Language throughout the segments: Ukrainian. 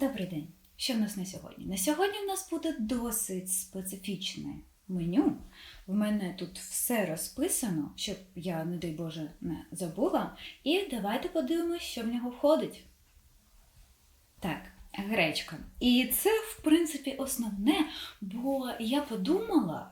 Добрий день. Що в нас на сьогодні? На сьогодні в нас буде досить специфічне меню. В мене тут все розписано, щоб я, не дай Боже, не забула. І давайте подивимося, що в нього входить. Так, гречка. І це, в принципі, основне, бо я подумала.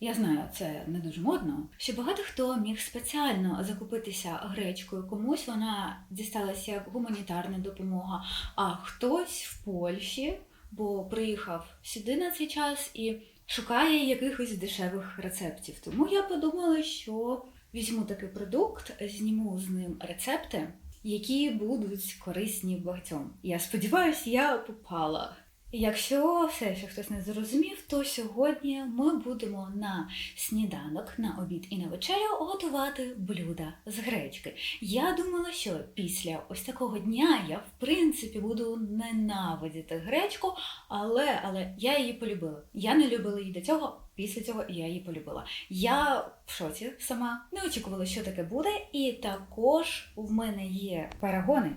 Я знаю, це не дуже модно, що багато хто міг спеціально закупитися гречкою, комусь вона дісталася як гуманітарна допомога, а хтось в Польщі, бо приїхав сюди на цей час і шукає якихось дешевих рецептів. Тому я подумала, що візьму такий продукт, зніму з ним рецепти, які будуть корисні багатьом. Я сподіваюся, я попала. Якщо все ще хтось не зрозумів, то сьогодні ми будемо на сніданок, на обід і на вечерю готувати блюда з гречки. Я думала, що після ось такого дня я в принципі буду ненавидіти гречку, але, але я її полюбила. Я не любила її до цього. Після цього я її полюбила. Я в шоці сама не очікувала, що таке буде, і також в мене є перегони.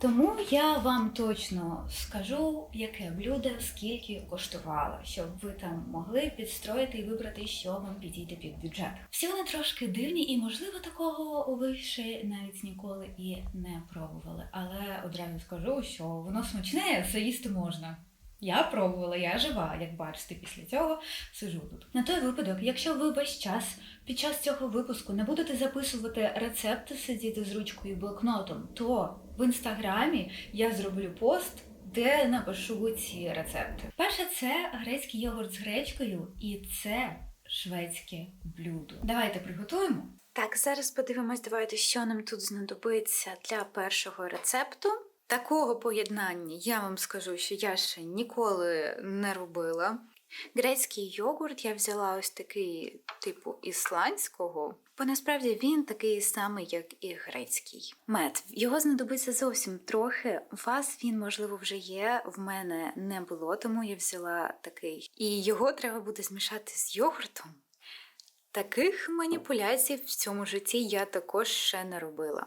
Тому я вам точно скажу, яке блюдо скільки коштувало, щоб ви там могли підстроїти і вибрати, що вам підійде під бюджет. Всі вони трошки дивні, і можливо такого ви ще навіть ніколи і не пробували. Але одразу скажу, що воно смачне, це їсти можна. Я пробувала, я жива, як бачите, після цього сижу тут. На той випадок, якщо ви весь час під час цього випуску не будете записувати рецепти, сидіти з ручкою і блокнотом, то в інстаграмі я зроблю пост, де напишу ці рецепти. Перше, це грецький йогурт з гречкою, і це шведське блюдо. Давайте приготуємо. Так, зараз подивимось, давайте, що нам тут знадобиться для першого рецепту. Такого поєднання я вам скажу, що я ще ніколи не робила. Грецький йогурт я взяла ось такий типу ісландського, бо насправді він такий самий, як і грецький. Мед. Його знадобиться зовсім трохи. У вас він, можливо, вже є. В мене не було, тому я взяла такий. І його треба буде змішати з йогуртом. Таких маніпуляцій в цьому житті я також ще не робила.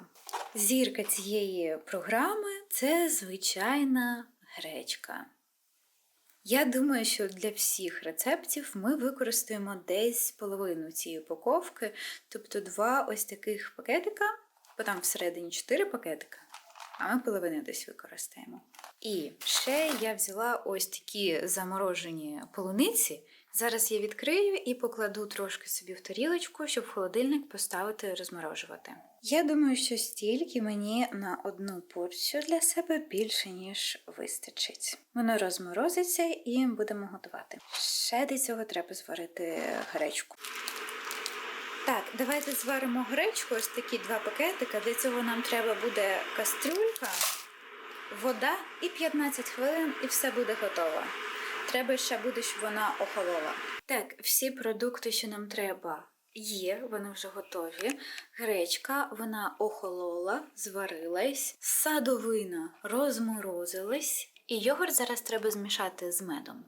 Зірка цієї програми це звичайна гречка. Я думаю, що для всіх рецептів ми використаємо десь половину цієї упаковки, тобто два ось таких пакетика, бо там всередині 4 пакетика, а ми половину десь використаємо. І ще я взяла ось такі заморожені полуниці. Зараз я відкрию і покладу трошки собі в тарілочку, щоб холодильник поставити розморожувати. Я думаю, що стільки мені на одну порцію для себе більше, ніж вистачить. Воно розморозиться і будемо готувати. Ще до цього треба зварити гречку. Так, давайте зваримо гречку, ось такі два пакетика. Для цього нам треба буде кастрюлька, вода і 15 хвилин, і все буде готово. Треба ще буде, щоб вона охолола. Так, всі продукти, що нам треба, є, вони вже готові. Гречка, вона охолола, зварилась, садовина розморозилась, і йогурт зараз треба змішати з медом.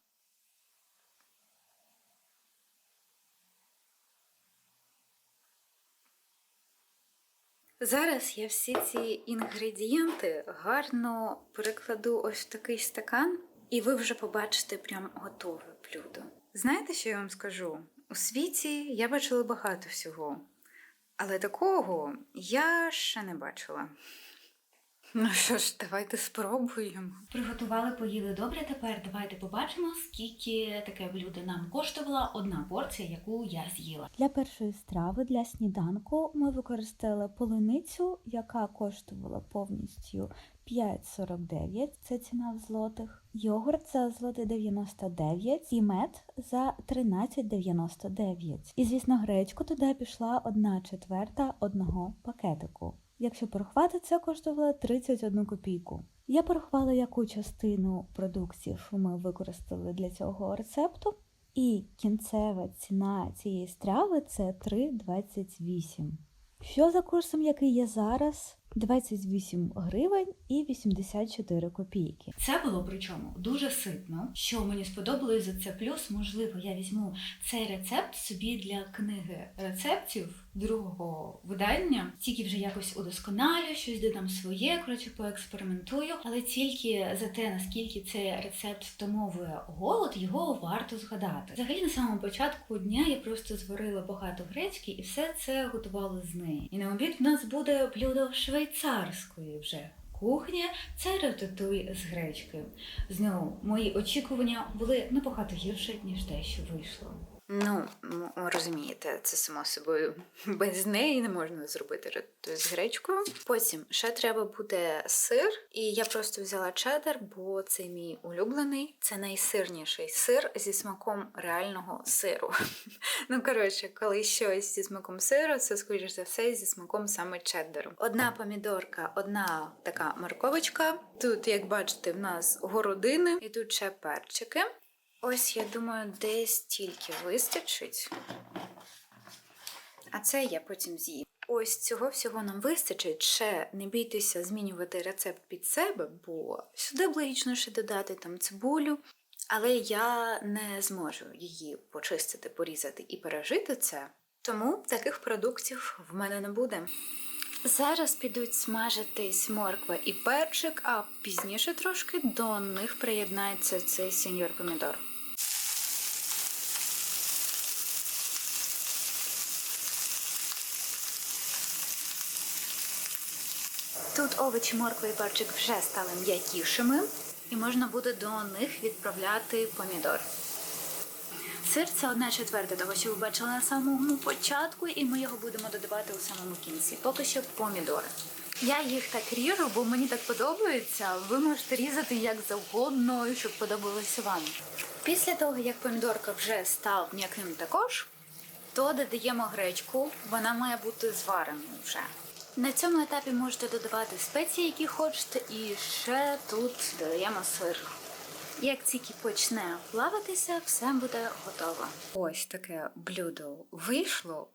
Зараз я всі ці інгредієнти гарно перекладу ось в такий стакан, і ви вже побачите прям готове блюдо. Знаєте, що я вам скажу? У світі я бачила багато всього, але такого я ще не бачила. Ну що ж, давайте спробуємо. Приготували, поїли добре. Тепер давайте побачимо, скільки таке блюдо нам коштувала одна порція, яку я з'їла. Для першої страви для сніданку ми використали полуницю, яка коштувала повністю 5,49, це ціна в злотих, йогурт за злоти 99 і мед за 13,99. І, звісно, гречку туди пішла 1 четверта одного пакетику. Якщо порахувати, це коштувало 31 копійку. Я порахувала, яку частину продуктів ми використали для цього рецепту, і кінцева ціна цієї страви це 3,28. Що за курсом, який є зараз? 28 гривень і 84 копійки. Це було причому дуже ситно. Що мені сподобалось за це плюс, можливо, я візьму цей рецепт собі для книги рецептів. Другого видання, тільки вже якось удосконалю, щось додам своє, коротше, поекспериментую, але тільки за те, наскільки цей рецепт втамовує голод, його варто згадати. Взагалі, на самому початку дня я просто зварила багато гречки і все це готувала з неї. І на обід в нас буде блюдо швейцарської вже. Кухня це рататуй з гречкою. Знову мої очікування були набагато гірше, ніж те, що вийшло. Ну, розумієте, це само собою без неї не можна зробити рататуй з гречкою. Потім ще треба буде сир, і я просто взяла чеддер, бо це мій улюблений. Це найсирніший сир зі смаком реального сиру. Ну, коротше, коли щось зі смаком сиру, це скоріш за все зі смаком саме чеддеру. Одна помідорка, одна така морковочка. Тут, як бачите, в нас городини, і тут ще перчики. Ось, я думаю, десь тільки вистачить. А це я потім з'їм. Ось цього всього нам вистачить. Ще не бійтеся змінювати рецепт під себе, бо сюди б логічно ще додати там цибулю. Але я не зможу її почистити, порізати і пережити це. Тому таких продуктів в мене не буде. Зараз підуть смажитись морква і перчик, а пізніше трошки до них приєднається цей сеньор помідор. Тут овочі, морква і перчик вже стали м'якішими, і можна буде до них відправляти помідор. Сир це одна четверта того, що ви бачили на самому початку, і ми його будемо додавати у самому кінці. Поки що помідори. Я їх так ріжу, бо мені так подобається. Ви можете різати як завгодно, щоб подобалося вам. Після того, як помідорка вже став м'яким також, то додаємо гречку. Вона має бути звареною вже. На цьому етапі можете додавати спеції, які хочете, і ще тут додаємо сир. Як тільки почне плаватися, все буде готово. Ось таке блюдо вийшло.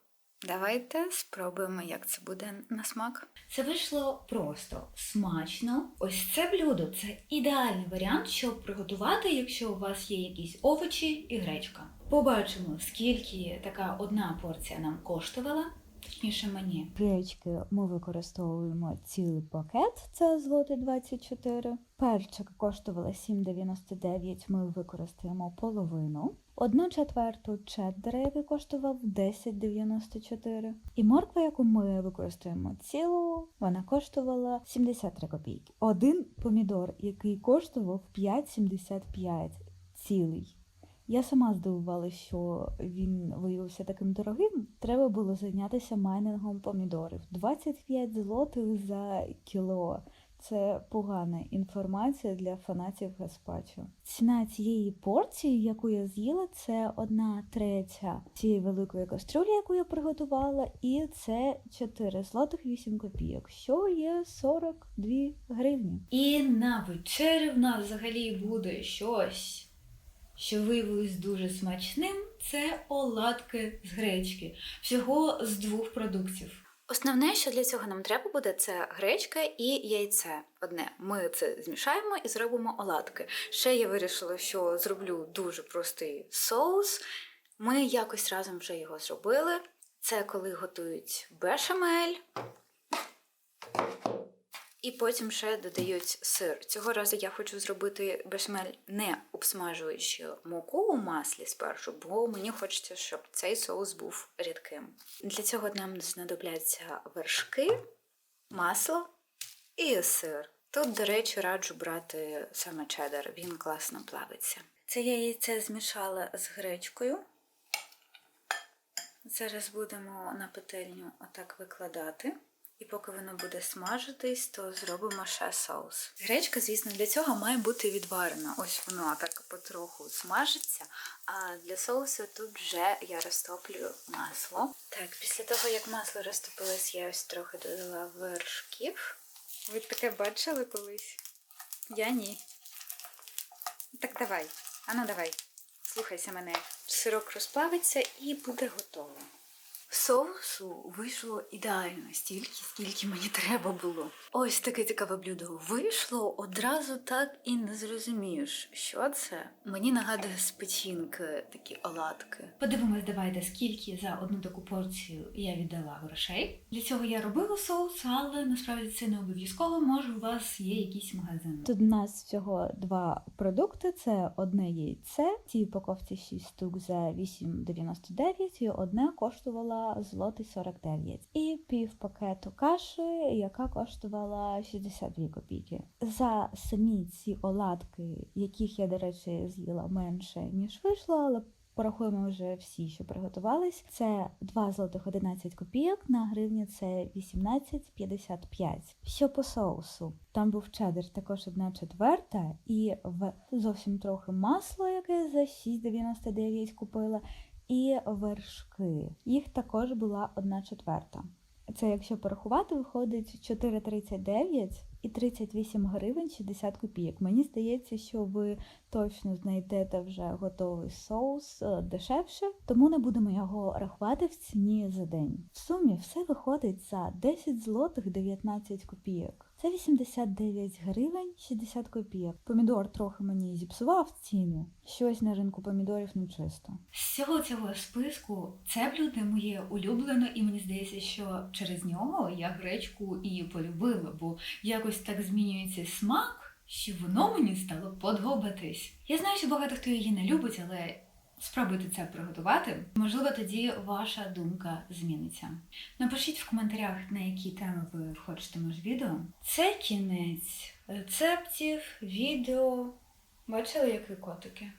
Давайте спробуємо, як це буде на смак. Це вийшло просто смачно. Ось це блюдо це ідеальний варіант, щоб приготувати, якщо у вас є якісь овочі і гречка. Побачимо, скільки така одна порція нам коштувала, точніше мені. Гречки ми використовуємо цілий пакет, це злоти 24. Перчик коштувала 7,99, ми використаємо половину. Одну четверту чеддера, який коштував 10,94. І морква, яку ми використаємо цілу, вона коштувала 73 копійки. Один помідор, який коштував 5,75 цілий. Я сама здивувалася, що він виявився таким дорогим. Треба було зайнятися майнингом помідорів. 25 злотих за кіло. Це погана інформація для фанатів гаспачо. Ціна цієї порції, яку я з'їла, це одна третя цієї великої кастрюлі, яку я приготувала, і це 4 злотих 8 копійок, що є 42 гривні. І на вечері в нас взагалі буде щось, що виявилось дуже смачним. Це оладки з гречки. Всього з двох продуктів. Основне, що для цього нам треба буде, це гречка і яйце. Одне, ми це змішаємо і зробимо оладки. Ще я вирішила, що зроблю дуже простий соус. Ми якось разом вже його зробили. Це коли готують бешамель. І потім ще додають сир. Цього разу я хочу зробити бешамель не обсмажуючи муку у маслі спершу, бо мені хочеться, щоб цей соус був рідким. Для цього нам знадобляться вершки, масло і сир. Тут, до речі, раджу брати саме чеддер, він класно плавиться. Це я яйце змішала з гречкою. Зараз будемо на петельню отак викладати. І поки воно буде смажитись, то зробимо ще соус. Гречка, звісно, для цього має бути відварена. Ось воно так потроху смажиться. А для соусу тут вже я розтоплюю масло. Так, після того, як масло розтопилось, я ось трохи додала вершків. Ви таке бачили колись? Я ні. Так давай. Ану, давай. Слухайся мене. Сирок розплавиться і буде готово. Соусу вийшло ідеально, стільки, скільки мені треба було. Ось таке цікаве блюдо вийшло, одразу так і не зрозумієш, що це. Мені нагадує з печінки такі оладки. Подивимось, давайте, скільки за одну таку порцію я віддала грошей. Для цього я робила соус, але насправді це не обов'язково. Може, у вас є якийсь магазин. Тут у нас всього два продукти: це одне яйце, в цій упаковці 6 штук за 8,99 і одне коштувала злотий 49. І пів пакету каші, яка коштувала 62 копійки. За самі ці оладки, яких я, до речі, з'їла менше, ніж вийшло, але Порахуємо вже всі, що приготувались. Це 2 злотих 11 копійок, на гривні це 18,55. Що по соусу? Там був чеддер також одна четверта, і в зовсім трохи масло, яке за 6,99 купила, і вершки. Їх також була одна четверта. Це якщо порахувати, виходить 4,39 і 38 гривень 60 копійок. Мені здається, що ви точно знайдете вже готовий соус е, дешевше, тому не будемо його рахувати в ціні за день. В сумі все виходить за 10 злотих 19 копійок. Це 89 гривень 60 копійок. Помідор трохи мені зіпсував ціну. Щось на ринку помідорів не чисто. З цього цього списку це блюдо моє улюблене, і мені здається, що через нього я гречку і полюбила, бо якось так змінюється смак, що воно мені стало подобатись. Я знаю, що багато хто її не любить, але спробуйте це приготувати. Можливо, тоді ваша думка зміниться. Напишіть в коментарях, на які теми ви хочете моє відео. Це кінець рецептів, відео. Бачили, як ви котики?